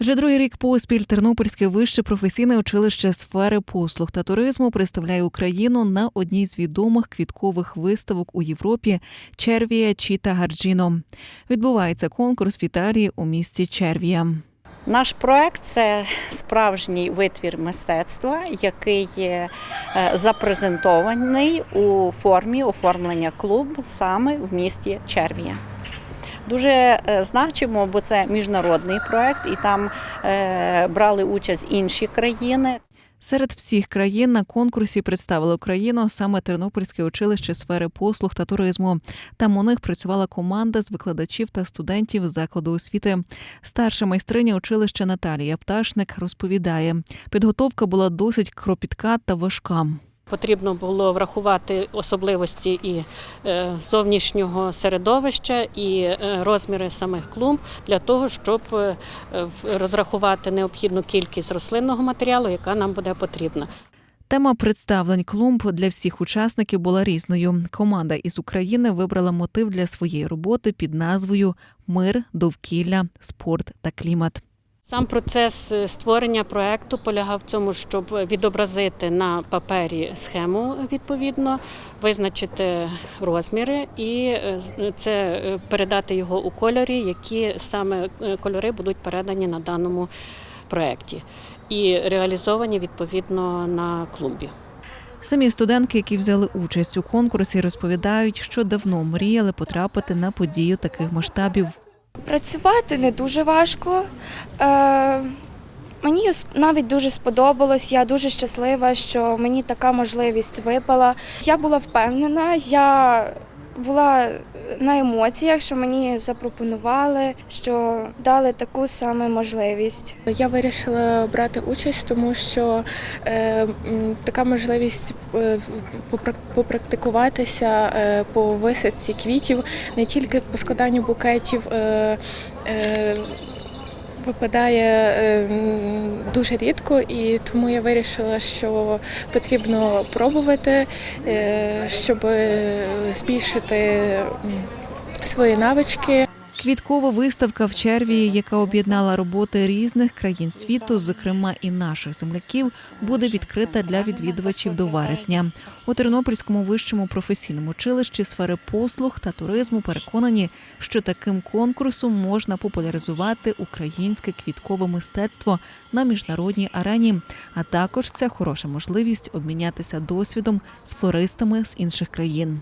Вже другий рік поспіль Тернопільське вище професійне училище сфери послуг та туризму представляє Україну на одній з відомих квіткових виставок у Європі Червія Чіта Гарджіно. Відбувається конкурс в Італії у місті Червія. Наш проект це справжній витвір мистецтва, який е, запрезентований у формі оформлення клуб саме в місті Червія. Дуже е, значимо, бо це міжнародний проект, і там е, брали участь інші країни. Серед всіх країн на конкурсі представили Україну саме Тернопільське училище сфери послуг та туризму. Там у них працювала команда з викладачів та студентів закладу освіти. Старша майстриня училища Наталія Пташник розповідає, підготовка була досить кропітка та важка. Потрібно було врахувати особливості і е, зовнішнього середовища, і е, розміри самих клумб для того, щоб е, розрахувати необхідну кількість рослинного матеріалу, яка нам буде потрібна. Тема представлень клумб для всіх учасників була різною. Команда із України вибрала мотив для своєї роботи під назвою Мир, довкілля, спорт та клімат. Сам процес е, створення проекту полягав в цьому, щоб відобразити на папері схему відповідно, визначити розміри і е, з- це е, передати його у кольорі, які саме е, кольори будуть передані на даному проекті і реалізовані відповідно на клумбі. Самі студентки, які взяли участь у конкурсі, розповідають, що давно мріяли потрапити на подію таких масштабів. Працювати не дуже важко. Е, мені навіть дуже сподобалось. Я дуже щаслива, що мені така можливість випала. Я була впевнена, я була на емоціях, що мені запропонували, що дали таку саме можливість. Я вирішила брати участь, тому що е, така можливість е, попрак- попрактикуватися е, по висадці квітів, не тільки по складанню букетів. Е, е, Випадає е, дуже рідко, і тому я вирішила, що потрібно пробувати, е, щоб збільшити свої навички. Квіткова виставка в Червії, яка об'єднала роботи різних країн світу, зокрема і наших земляків, буде відкрита для відвідувачів до вересня. У Тернопільському вищому професійному училищі сфери послуг та туризму переконані, що таким конкурсом можна популяризувати українське квіткове мистецтво на міжнародній арені. А також це хороша можливість обмінятися досвідом з флористами з інших країн.